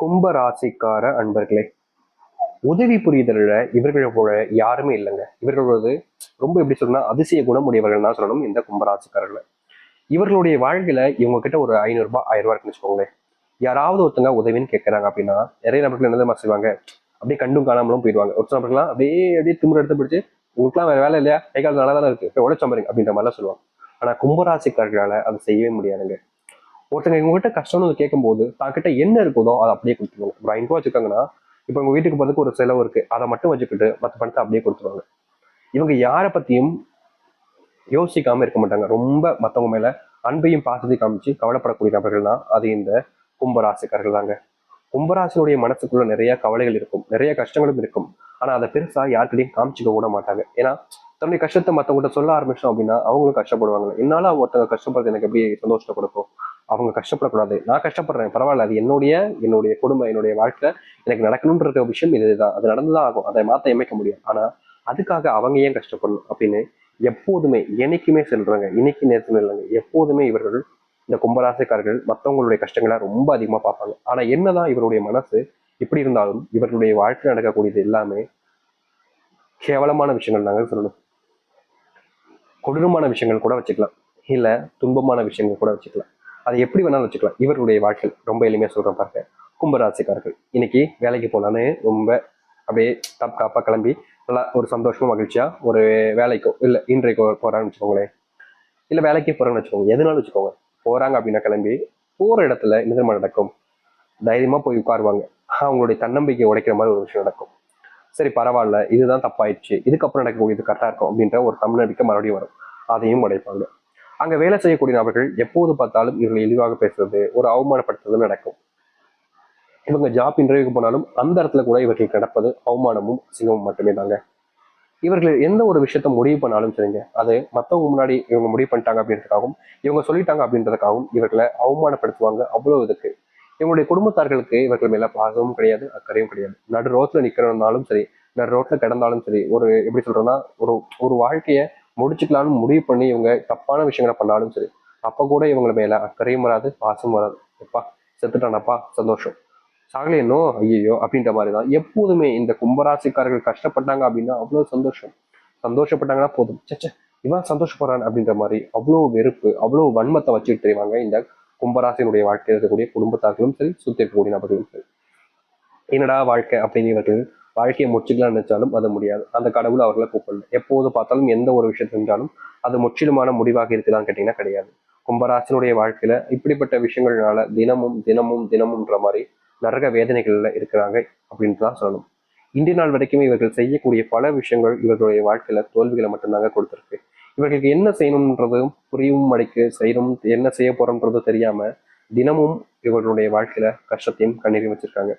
கும்ப ராசிக்கார அன்பர்களே உதவி புரிதலில் இவர்களை போல யாருமே இல்லைங்க. இவர்களோடது ரொம்ப எப்படி சொல்லணும்னா அதிசய குணமுடையவர்கள் தான் சொல்லணும் இந்த கும்பராசிக்காரர்கள். இவர்களுடைய வாழ்க்கையில இவங்க கிட்ட ஒரு ஐநூறு ரூபாய் ஆயிரம் ரூபாய் இருக்குன்னு வச்சுக்கோங்களேன். யாராவது ஒருத்தங்க உதவின்னு கேட்கறாங்க அப்படின்னா நிறைய நபர்கள் என்ன மாதிரி செய்வாங்க? அப்படியே கண்டும் காணாமலும் போயிடுவாங்க. ஒரு சில நபர்கள்லாம் அப்படியே அப்படியே திமிர எடுத்து பிடிச்சு உங்களுக்குலாம் வேற வேலை இல்லையா? கை கால் நல்லா தானே இருக்கு? போய் உழைச்சம்பருங்க அப்படின்ற மாதிரிலாம் சொல்லுவாங்க. ஆனா கும்பராசிக்காரர்களால அதை செய்யவே முடியாதுங்க. ஒருத்தங்க உங்ககிட்ட கஷ்டம்னு கேட்கும்போது தாக்கிட்ட என்ன இருக்குதோ அதை அப்படியே கொடுத்துருவாங்க. ஒரு ஐநூறு வச்சுக்காங்கன்னா இப்போ உங்க வீட்டுக்கு போகிறதுக்கு ஒரு செலவு இருக்கு. அதை மட்டும் வச்சுக்கிட்டு மற்ற பணத்தை அப்படியே கொடுத்துருவாங்க. இவங்க யாரை பத்தியும் யோசிக்காம இருக்க மாட்டாங்க. ரொம்ப மற்றவங்க மேல அன்பையும் பாசத்தையும் காமிச்சு கவலைப்படக்கூடிய நபர்கள் தான் அது இந்த கும்பராசிக்காரர்கள் தாங்க. கும்பராசினுடைய மனசுக்குள்ள நிறைய கவலைகள் இருக்கும். நிறைய கஷ்டங்களும் இருக்கும். ஆனா அதை பெருசா யார்கிட்டையும் காமிச்சிக்க கூட மாட்டாங்க. ஏன்னா தன்னுடைய கஷ்டத்தை மற்றவங்கள்ட்ட சொல்ல ஆரம்பிச்சோம் அப்படின்னா அவங்களும் கஷ்டப்படுவாங்க. என்னால ஒருத்தவங்க கஷ்டப்படுறது எனக்கு எப்படி சந்தோஷத்தை கொடுக்கும்? அவங்க கஷ்டப்படக்கூடாது. நான் கஷ்டப்படுறேன். பரவாயில்ல அது என்னுடைய என்னுடைய குடும்பம் என்னுடைய வாழ்க்கை. எனக்கு நடக்கணுன்ற விஷயம் இதுதான். அது நடந்துதான் ஆகும். அதை மாற்ற அமைக்க முடியும். ஆனா அதுக்காக அவங்க ஏன் கஷ்டப்படணும் அப்படின்னு எப்போதுமே என்னைக்குமே சொல்றாங்க. இன்னைக்கு நேரத்தில் இல்லைங்க. எப்போதுமே இவர்கள் இந்த கும்பராசிக்காரர்கள் மற்றவங்களுடைய கஷ்டங்களை ரொம்ப அதிகமா பார்ப்பாங்க. ஆனா என்னதான் இவருடைய மனசு இப்படி இருந்தாலும் இவர்களுடைய வாழ்க்கை நடக்கக்கூடியது எல்லாமே கேவலமான விஷயங்கள் நாங்கள் சொல்லணும். கொடூரமான விஷயங்கள் கூட வச்சுக்கலாம். இல்ல துன்பமான விஷயங்கள் கூட வச்சுக்கலாம். அதை எப்படி வேணாலும் வச்சுக்கலாம். இவர்களுடைய வாழ்க்கை ரொம்ப எளிமையாக சொல்கிறோம் பாருங்க. கும்பராசிக்காரர்கள். இன்னைக்கு வேலைக்கு போகலான்னு ரொம்ப அப்படியே தப் காப்பாக கிளம்பி நல்லா ஒரு சந்தோஷமாக மகிழ்ச்சியாக ஒரு வேலைக்கோ இல்லை இன்றைக்கோ போகிறான்னு வச்சுக்கோங்களேன். இல்லை வேலைக்கே போறான்னு வச்சுக்கோங்க. எதுனாலும் வச்சுக்கோங்க. போகிறாங்க அப்படின்னா கிளம்பி போகிற இடத்துல என்ன நடக்கும். தைரியமாக போய் உட்காருவாங்க. அவங்களுடைய தன்னம்பிக்கை உடைக்கிற மாதிரி ஒரு விஷயம் நடக்கும். சரி பரவாயில்ல. இதுதான் தப்பாயிடுச்சு. இதுக்கப்புறம் நடக்கக்கூடியது கரெக்டாக இருக்கும் அப்படின்ற ஒரு தன்னம்பிக்கை மறுபடியும் வரும். அதையும் உடைப்பாங்க. அங்க வேலை செய்யக்கூடிய நபர்கள் எப்போது பார்த்தாலும் இவர்களை இழிவாக பேசுறது ஒரு அவமானப்படுத்துறது நடக்கும். இவங்க ஜாப் இன்டர்வியூக்கு போனாலும் அந்த இடத்துல கூட இவர்கள் நடப்பது அவமானமும் அசிங்கமும் மட்டுமே தாங்க. இவர்கள் எந்த ஒரு விஷயத்த முடிவு பண்ணாலும் சரிங்க. அது மற்றவங்க முன்னாடி இவங்க முடிவு பண்ணிட்டாங்க அப்படின்றதுக்காகவும் இவங்க சொல்லிட்டாங்க அப்படின்றதுக்காகவும் இவர்களை அவமானப்படுத்துவாங்க அவ்வளவு இதுக்கு. இவங்களுடைய குடும்பத்தார்களுக்கு இவர்கள் மேல பாசமும் கிடையாது அக்கறையும் கிடையாது. நடு ரோட்ல நிக்கிறனாலும் சரி நடு ரோட்ல கிடந்தாலும் சரி ஒரு எப்படி சொல்றேன்னா ஒரு ஒரு வாழ்க்கைய முடிச்சுக்கலாம்னு முடிவு பண்ணி இவங்க தப்பான விஷயங்களை பண்ணாலும் சரி அப்போ கூட இவங்களை மேலே அக்கறையும் வராது பாசமும் வராது. எப்பா செத்துட்டானப்பா சந்தோஷம். சாகலையனோ ஐயோ அப்படின்ற மாதிரி தான் எப்போதுமே இந்த கும்பராசிக்காரர்கள் கஷ்டப்பட்டாங்க அப்படின்னா அவ்வளோ சந்தோஷம். சந்தோஷப்பட்டாங்கன்னா போதும். சச்சே இவன் சந்தோஷப்படுறான் அப்படின்ற மாதிரி அவ்வளோ வெறுப்பு அவ்வளோ வன்மத்தை வச்சுட்டு தெரிவாங்க இந்த கும்பராசினுடைய வாழ்க்கையில் இருக்கக்கூடிய குடும்பத்தார்களும் சரி சுற்றி இருக்கக்கூடிய நபர்களும் சரி. என்னடா வாழ்க்கை அப்படின்னு இவர்கள் வாழ்க்கையை முடிச்சுக்கலாம்னு நினைச்சாலும் அது முடியாது. அந்த கடவுள் அவர்களை கூப்பிடல. எப்போது பார்த்தாலும் எந்த ஒரு விஷயம் செஞ்சாலும் அது முற்றிலுமான முடிவாக இருக்குதான்னு கேட்டீங்கன்னா கிடையாது. கும்பராசனுடைய வாழ்க்கையில இப்படிப்பட்ட விஷயங்கள்னால தினமும் தினமும் தினமும்ன்ற மாதிரி நரக வேதனைகள்ல இருக்கிறாங்க அப்படின்னு தான் சொல்லணும். இன்றைய நாள் வரைக்குமே இவர்கள் செய்யக்கூடிய பல விஷயங்கள் இவர்களுடைய வாழ்க்கையில தோல்விகளை மட்டும்தாங்க கொடுத்துருக்கு. இவர்களுக்கு என்ன செய்யணும்ன்றதும் புரியவும் அடைக்கு செய்யணும் என்ன செய்ய போறோம்ன்றதும் தெரியாம தினமும் இவர்களுடைய வாழ்க்கையில கஷ்டத்தையும் கண்ணீரையும் வச்சிருக்காங்க.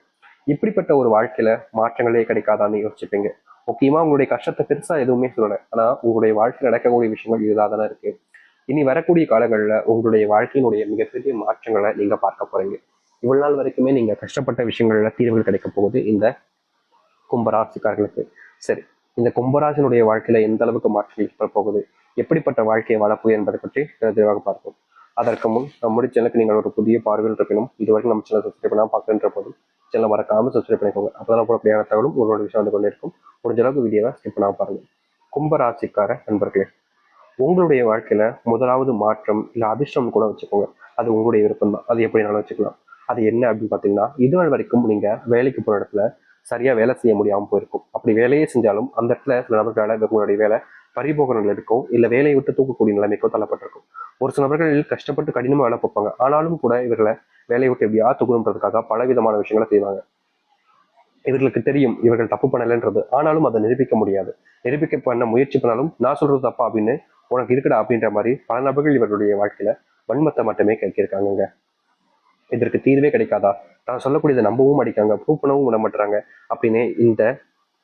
இப்படிப்பட்ட ஒரு வாழ்க்கையில மாற்றங்களே கிடைக்காதான்னு யோசிச்சுப்பீங்க. முக்கியமா உங்களுடைய கஷ்டத்தை பெருசா எதுவுமே சொல்லலை. ஆனா உங்களுடைய வாழ்க்கையில் நடக்கக்கூடிய விஷயங்கள் இதுதான் தானே இருக்கு. இனி வரக்கூடிய காலங்களில் உங்களுடைய வாழ்க்கையினுடைய மிகப்பெரிய மாற்றங்களை நீங்க பார்க்க போறீங்க. இவ்வளவு நாள் வரைக்குமே நீங்க கஷ்டப்பட்ட விஷயங்கள்ல தீர்வுகள் கிடைக்க போகுது இந்த கும்பராசிக்காரர்களுக்கு. சரி இந்த கும்பராசினுடைய வாழ்க்கையில எந்த அளவுக்கு மாற்றங்கள் ஏற்பட போகுது? எப்படிப்பட்ட வாழ்க்கையை வளர்ப்பு என்பதை பற்றி தெளிவாக பார்ப்போம். அதற்கு முன் நம்முடைய சேனலுக்கு நீங்கள் ஒரு புதிய பார்வையில் இருக்கணும் இதுவரைக்கும் நம்ம சேனல் சப்ஸ்கிரைப் பண்ணாமல் பார்க்கின்ற போதும் சேனலை மறக்காம சப்ஸ்கிரைப் பண்ணிக்கோங்க. அப்பதான் அப்படியான தகவலும் உங்களோட விஷயம் வந்து கொண்டே இருக்கும் முடிஞ்ச அளவுக்கு வீடியோவை ஸ்கிப் பண்ணாமல் பாருங்க. கும்பராசிக்கார நண்பர்களே உங்களுடைய வாழ்க்கையில முதலாவது மாற்றம் இல்ல அதிர்ஷ்டம் கூட வச்சுக்கோங்க. அது உங்களுடைய விருப்பம் தான். அது எப்படினாலும் வச்சுக்கலாம். அது என்ன அப்படின்னு பாத்தீங்கன்னா இதுவரை வரைக்கும் நீங்க வேலைக்கு போற இடத்துல சரியா வேலை செய்ய முடியாம போயிருக்கும். அப்படி வேலையே செஞ்சாலும் அந்த இடத்துல சில நபர்களால் உங்களுடைய வேலை பறிபோகிற நிலைக்கோ இல்லை வேலையை விட்டு தூக்கக்கூடிய நிலைமைக்கோ தள்ளப்பட்டிருக்கும். ஒரு சில நபர்கள் கஷ்டப்பட்டு கடினமா வேலை பார்ப்பாங்க. ஆனாலும் கூட இவர்களை வேலையை விட்டு எப்படியா தூக்கணுன்றதுக்காக பல விதமான விஷயங்களை செய்வாங்க. இவர்களுக்கு தெரியும் இவர்கள் தப்பு பண்ணலைன்றது. ஆனாலும் அதை நிரூபிக்க முடியாது. நிரூபிக்க பண்ண முயற்சி பண்ணாலும் நான் சொல்றது தப்பா அப்படின்னு உனக்கு இருக்குடா அப்படின்ற மாதிரி பல நபர்கள் இவர்களுடைய வாழ்க்கையில வன்மத்தை மட்டுமே கேட்கிருக்காங்கங்க இதற்கு தீர்வே கிடைக்காதா? நான் சொல்லக்கூடியதை நம்பவும் அடிக்காங்க ப்ரூவ் பண்ணவும் விட மாட்டாங்க அப்படின்னு இந்த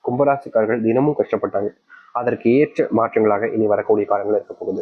கும்பராசிக்காரர்கள் தினமும் கஷ்டப்பட்டாங்க. அதற்கு ஏற்ற மாற்றங்களாக இனி வரக்கூடிய காலங்கள் இருக்க போகுது.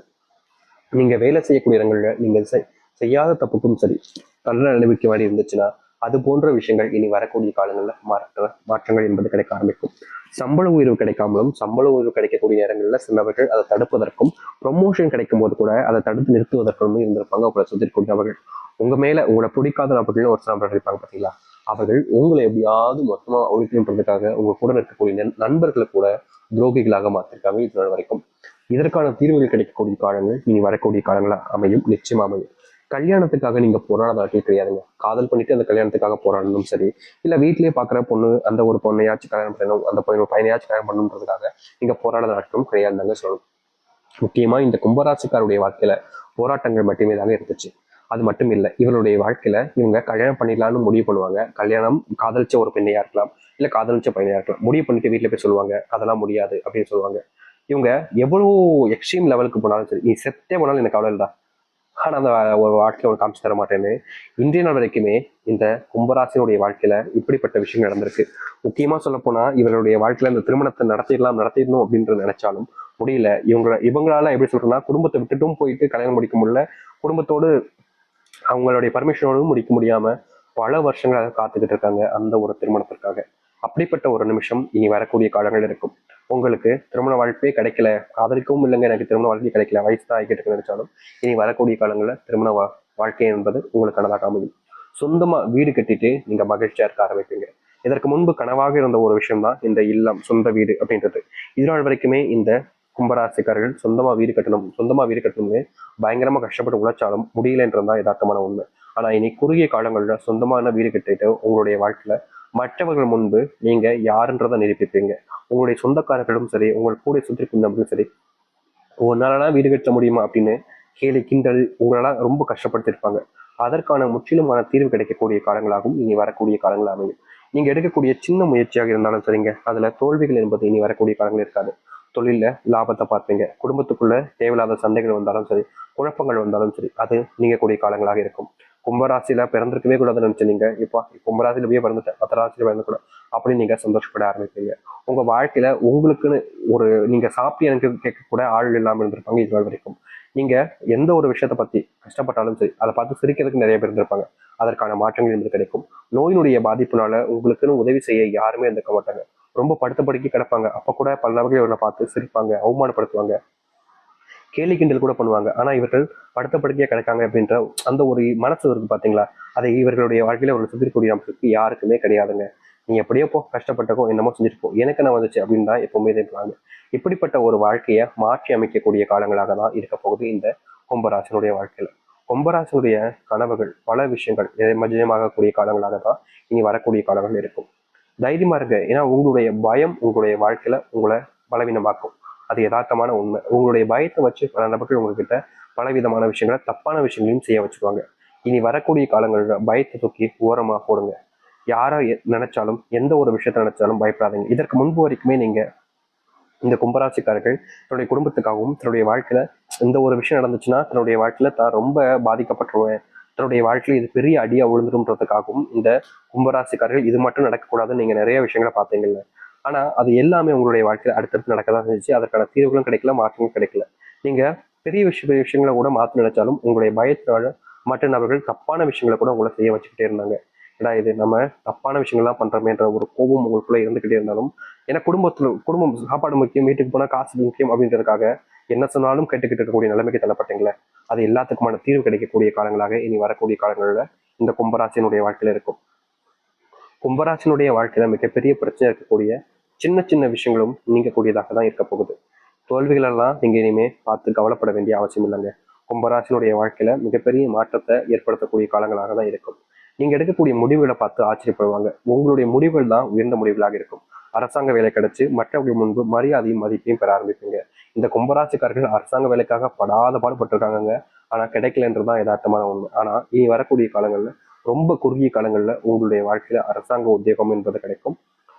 நீங்க வேலை செய்யக்கூடிய இடங்களில் நீங்கள் செய்- செய்யாத தப்புக்கும் சரி நல்ல நடவடிக்கை மாதிரி இருந்துச்சுன்னா அது போன்ற விஷயங்கள் இனி வரக்கூடிய காலங்களில் மாற்ற மாற்றங்கள் என்பது கிடைக்க ஆரம்பிக்கும். சம்பள உயர்வு கிடைக்காமலும் சம்பள உயர்வு கிடைக்கக்கூடிய நேரங்களில் சிலவர்கள் அதை தடுப்பதற்கும் ப்ரொமோஷன் கிடைக்கும் போது கூட அதை தடுத்து நிறுத்துவதற்கும் இருந்திருப்பாங்க உங்களை சுற்றி இருக்கக்கூடிய உங்க மேல உங்களை பிடிக்காத நபர்கள்னு ஒரு சில நபர்கள் இருப்பாங்க பார்த்தீங்களா? அவர்கள் உங்களை எப்படியாவது மொத்தமாக ஒழிக்கணுன்றதுக்காக உங்க கூட இருக்கக்கூடிய நண்- நண்பர்களை கூட துரோகிகளாக மாற்றிருக்காங்க இதனால் வரைக்கும். இதற்கான தீர்வுகள் கிடைக்கக்கூடிய காலங்கள் இனி வரக்கூடிய காலங்களாக அமையும். நிச்சயமா அமையும். கல்யாணத்துக்காக நீங்க போராடாத கிடையாதுங்க. காதல் பண்ணிட்டு அந்த கல்யாணத்துக்காக போராடணும் சரி இல்ல வீட்லயே பாக்குற பொண்ணு அந்த ஒரு பொண்ணையாச்சும் கல்யாணம் பண்ணணும் அந்த பொண்ணு பையனையாச்சும் கல்யாணம் பண்ணணுன்றதுக்காக நீங்க போராடாத ஆட்களும் சொல்லணும். முக்கியமா இந்த கும்பராசிக்காருடைய வாழ்க்கையில போராட்டங்கள் மட்டுமே தாங்க இருந்துச்சு. அது மட்டும் இல்லை இவருடைய வாழ்க்கையில இவங்க கல்யாணம் பண்ணிடலாம்னு முடிவு பண்ணுவாங்க. கல்யாணம் காதலிச்ச ஒரு பெண்ணையா இருக்கலாம் இல்ல காதலிச்ச பையனையா இருக்கலாம். முடிவு பண்ணிட்டு வீட்டுல போய் சொல்லுவாங்க அதெல்லாம் முடியாது அப்படின்னு சொல்லுவாங்க. இவங்க எவ்வளவு எக்ஸ்ட்ரீம் லெவலுக்கு போனாலும் சரி நீ செத்தே போனாலும் எனக்கு கவலை இல்லடா ஆனா அந்த ஒரு வாழ்க்கையை உனக்கு காமிச்சு தர மாட்டேன்னு இன்றைய நாள் வரைக்குமே இந்த கும்பராசினுடைய வாழ்க்கையில இப்படிப்பட்ட விஷயம் நடந்திருக்கு. முக்கியமா சொல்ல போனா இவருடைய வாழ்க்கையில இந்த திருமணத்தை நடத்திடலாம் நடத்திடணும் அப்படின்றது நினைச்சாலும் முடியல. இவங்க இவங்களால எப்படி சொல்றேன்னா குடும்பத்தை விட்டுட்டும் போயிட்டு கல்யாணம் முடிக்க முடியல. குடும்பத்தோடு அவங்களுடைய பர்மிஷனோடு முடிக்க முடியாமல் பல வருஷங்களாக காத்துக்கிட்டு இருக்காங்க அந்த ஒரு திருமணத்திற்காக. அப்படிப்பட்ட ஒரு நிமிஷம் இனி வரக்கூடிய காலங்கள் இருக்கும். உங்களுக்கு திருமண வாழ்க்கையே கிடைக்கல காதலிக்கவும் இல்லைங்க எனக்கு திருமண வாழ்க்கை கிடைக்கல வயசு தான் ஆகிட்டு இருக்குன்னு நினைச்சாலும் இனி வரக்கூடிய காலங்களில் திருமண வா வாழ்க்கை என்பது உங்களுக்கானதாக அமையும். சொந்தமாக வீடு கட்டிட்டு நீங்கள் மகிழ்ச்சியாக இருக்க ஆரம்பிப்பீங்க. இதற்கு முன்பு கனவாக இருந்த ஒரு விஷயம் தான் இந்த இல்லம் சொந்த வீடு அப்படின்றது. இதனால் வரைக்குமே இந்த கும்பராசிக்காரர்கள் சொந்தமா வீடு கட்டணும் சொந்தமா வீடு கட்டணும்னு பயங்கரமா கஷ்டப்பட்டு உழைச்சாலும் முடியலன்றதுதான் யதார்த்தமான உண்மை. ஆனா இனி குறுகிய காலங்களில் சொந்தமான வீடு கட்டிட்டு உங்களுடைய வாழ்க்கையில மற்றவர்கள் முன்பு நீங்க யாருன்றதை நிரூபிப்பீங்க. உங்களுடைய சொந்தக்காரர்களும் சரி உங்கள் கூட சுற்றி இருந்தவர்களும் சரி உன்னாலலாம் வீடு கட்ட முடியுமா? அப்படின்னு கேலி கிண்டல் உங்களெல்லாம் ரொம்ப கஷ்டப்படுத்திருப்பாங்க அதற்கான முற்றிலுமான தீர்வு கிடைக்கக்கூடிய காலங்களாகவும் இனி வரக்கூடிய காலங்கள் அமையும். நீங்க எடுக்கக்கூடிய சின்ன முயற்சியாக இருந்தாலும் சரிங்க அதுல தோல்விகள் என்பது இனி வரக்கூடிய காலங்கள் இருக்காது. தொழிலில் லாபத்தை பார்ப்பீங்க. குடும்பத்துக்குள்ள தேவையில்லாத சண்டைகள் வந்தாலும் சரி குழப்பங்கள் வந்தாலும் சரி அது நீங்கக்கூடிய காலங்களாக இருக்கும். கும்பராசியில பிறந்திருக்கவே கூடாதுன்னு நினச்சிருந்தீங்க இப்போ கும்பராசியில போய் பிறந்துட்டேன். பத்து ராசியில பிறந்து கூட அப்படி நீங்க சந்தோஷப்பட ஆரம்பிப்பீங்க. உங்க வாழ்க்கையில உங்களுக்குன்னு ஒரு நீங்க சாப்பிட்டு எனக்கு கேட்க கூட ஆள் இல்லாமல் இருந்திருப்பாங்க இதுவரை வரைக்கும். நீங்க எந்த ஒரு விஷயத்தை பத்தி கஷ்டப்பட்டாலும் சரி அதை பார்த்து சிரிக்கிறதுக்கு நிறைய பேர் இருந்திருப்பாங்க. அதற்கான மாற்றங்கள் இருந்து கிடைக்கும். நோயினுடைய பாதிப்புனால உங்களுக்குன்னு உதவி செய்ய யாருமே இருந்திருக்க மாட்டாங்க. ரொம்ப படுத்த படுக்கி கிடப்பாங்க. அப்போ கூட பல நபர்கள் இவரை பார்த்து சிரிப்பாங்க அவமானப்படுத்துவாங்க. கேலி கிண்டல் கூட பண்ணுவாங்க. ஆனால் இவர்கள் படுத்த படுக்கையா கிடக்காங்க அப்படின்ற அந்த ஒரு மனசு இருக்கு பார்த்தீங்களா அதை இவர்களுடைய வாழ்க்கையில் ஒரு சுத்திரக்கூடிய அமைப்புக்கு யாருக்குமே கிடையாதுங்க. நீ எப்படியோ போ கஷ்டப்பட்டக்கோ என்னமோ செஞ்சிருக்கோ எனக்கு என்ன வந்துச்சு அப்படின்னு தான் எப்பவுமே இருப்பாங்க இப்படிப்பட்ட ஒரு வாழ்க்கையை மாற்றி அமைக்கக்கூடிய காலங்களாக தான் இருக்க போகுது இந்த கும்பராசனுடைய வாழ்க்கையில். கும்பராசனுடைய கனவுகள் பல விஷயங்கள் நிஜமாகக்கூடிய காலங்களாக தான் இனி வரக்கூடிய காலங்கள் இருக்கும். தைரியமா இருங்க. ஏன்னா உங்களுடைய பயம் உங்களுடைய வாழ்க்கையில உங்களை பலவீனமாக்கும். அது யதார்த்தமான உண்மை. உங்களுடைய பயத்தை வச்சு பல நபர்கள் உங்ககிட்ட பலவிதமான விஷயங்களை தப்பான விஷயங்களையும் செய்ய வச்சுருவாங்க. இனி வரக்கூடிய காலங்களில் பயத்தை தூக்கி ஓரமாக போடுங்க. யாராக எ- நினைச்சாலும் எந்த ஒரு விஷயத்த நினைச்சாலும் பயப்படாதீங்க. இதற்கு முன்பு வரைக்குமே நீங்க இந்த கும்பராசிக்காரர்கள் தன்னுடைய குடும்பத்துக்காகவும் தன்னுடைய வாழ்க்கையில எந்த ஒரு விஷயம் நடந்துச்சுன்னா தன்னுடைய வாழ்க்கையில தான் ரொம்ப பாதிக்கப்பட்டுருவேன் தன்னுடைய வாழ்க்கையில் இது பெரிய அடியாக விழுந்துருன்றதுக்காகவும் இந்த கும்பராசிக்காரர்கள் இது மட்டும் நடக்கக்கூடாதுன்னு நீங்கள் நிறைய விஷயங்களை பார்த்தீங்கல்ல. ஆனால் அது எல்லாமே உங்களுடைய வாழ்க்கையில் அடுத்தடுத்து நடக்க தான் செஞ்சு அதற்கான தீர்வுகளும் கிடைக்கல மாற்றமும் கிடைக்கல. நீங்கள் பெரிய விஷய பெரிய விஷயங்களை கூட மாற்ற நினைச்சாலும் உங்களுடைய பயத்தினால மற்ற நபர்கள் தப்பான விஷயங்களை கூட உங்களை செய்ய வச்சுக்கிட்டே இருந்தாங்க. ஏடா இது நம்ம தப்பான விஷயங்கள்லாம் பண்றோமேன்ற ஒரு கோபம் உங்களுக்குள்ள இருந்துகிட்டே இருந்தாலும் ஏன்னா குடும்பத்துல குடும்பம் சாப்பாடு முக்கியம் வீட்டுக்கு போனால் காசு முக்கியம் அப்படின்றதுக்காக என்ன சொன்னாலும் கேட்டுக்கிட்டு இருக்கக்கூடிய நிலைமைக்கு தள்ளப்பட்டீங்களே அது எல்லாத்துக்குமான தீர்வு கிடைக்கக்கூடிய காலங்களாக இனி வரக்கூடிய காலங்களில் இந்த கும்பராசினுடைய வாழ்க்கையில இருக்கும். கும்பராசினுடைய வாழ்க்கையில மிகப்பெரிய பிரச்சனை இருக்கக்கூடிய சின்ன சின்ன விஷயங்களும் நீங்கக்கூடியதாக தான் இருக்க போகுது. தோல்விகள் எல்லாம் நீங்க இனிமே பார்த்து கவலைப்பட வேண்டிய அவசியம் இல்லைங்க. கும்பராசினுடைய வாழ்க்கையில மிகப்பெரிய மாற்றத்தை ஏற்படுத்தக்கூடிய காலங்களாக தான் இருக்கும். நீங்கள் எடுக்கக்கூடிய முடிவுகளை பார்த்து ஆச்சரியப்படுவாங்க. உங்களுடைய முடிவுகள் தான் உயர்ந்த முடிவுகளாக இருக்கும். அரசாங்க வேலை கிடைச்சு மற்றவர்கள் முன்பு மரியாதையும் மதிப்பையும் பெற ஆரம்பிப்பீங்க. இந்த கும்பராசிக்காரர்கள் அரசாங்க வேலைக்காக படாத பாடுபட்டிருக்காங்க ஆனால் கிடைக்கலன்றதான் யதார்த்தமான உண்மை. ஆனால் இனி வரக்கூடிய காலங்களில் ரொம்ப குறுகிய காலங்களில் உங்களுடைய வாழ்க்கையில் அரசாங்க உத்தியோகம் என்பது கிடைக்கும்.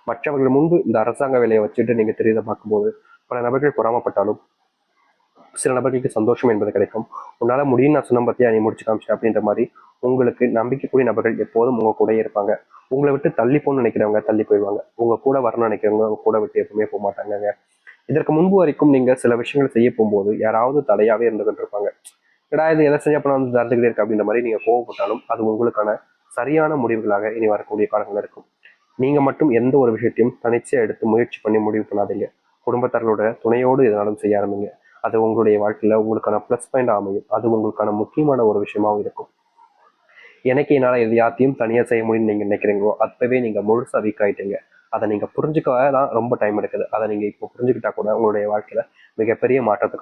மற்றவர்கள் முன்பு இந்த அரசாங்க வேலையை வச்சுட்டு நீங்கள் தெரியாத பார்க்கும்போது பல நபர்கள் பொறாமப்பட்டாலும் சில நபர்களுக்கு சந்தோஷம் என்பது கிடைக்கும். உன்னால் முடியும் நான் சொன்ன பற்றியா நீ முடிச்சு காமிச்சு அப்படின்ற மாதிரி உங்களுக்கு நம்பிக்கைக்குரிய நபர்கள் எப்போதும் உங்கள் கூட இருப்பாங்க. உங்களை விட்டு தள்ளி போகணும்னு நினைக்கிறவங்க தள்ளி போயிடுவாங்க. உங்கள் கூட வரணும்னு நினைக்கிறவங்க உங்கள் கூட விட்டு எப்பவுமே போக மாட்டாங்க இதற்கு முன்பு வரைக்கும் நீங்கள் சில விஷயங்கள் செய்ய போகும்போது யாராவது தடையாகவே இருந்துகிட்டு இருப்பாங்க ஏடா இது எதை செஞ்சா பண்ண வந்து தந்துக்கிட்டே இருக்கு அப்படின்ற மாதிரி நீங்கள் கோவப்பட்டாலும் அது உங்களுக்கான சரியான முடிவுகளாக இனி வரக்கூடிய காலங்கள் இருக்கும். நீங்கள் மட்டும் எந்த ஒரு விஷயத்தையும் தனிச்சையாக எடுத்து முயற்சி பண்ணி முடிவு பண்ணாதீங்க. குடும்பத்தார்களோட துணையோடு எதனாலும் செய்ய ஆரம்பிங்க. அது உங்களுடைய வாழ்க்கையில் உங்களுக்கான ப்ளஸ் பாயிண்ட் அமையும். அது உங்களுக்கான முக்கியமான ஒரு விஷயமாவும் இருக்கும். எனக்கு என்னால் இது யாத்தையும் தனியாக செய்ய முடியும்னு நீங்கள் நினைக்கிறீங்களோ அப்பவே நீங்கள் முழுசாக வீக் ஆயிட்டீங்க. அதை நீங்கள் புரிஞ்சுக்க தான் ரொம்ப டைம் எடுக்குது. அதை நீங்கள் இப்போ புரிஞ்சுக்கிட்டா கூட உங்களுடைய வாழ்க்கையில் மிகப்பெரிய மாற்றத்துக்கு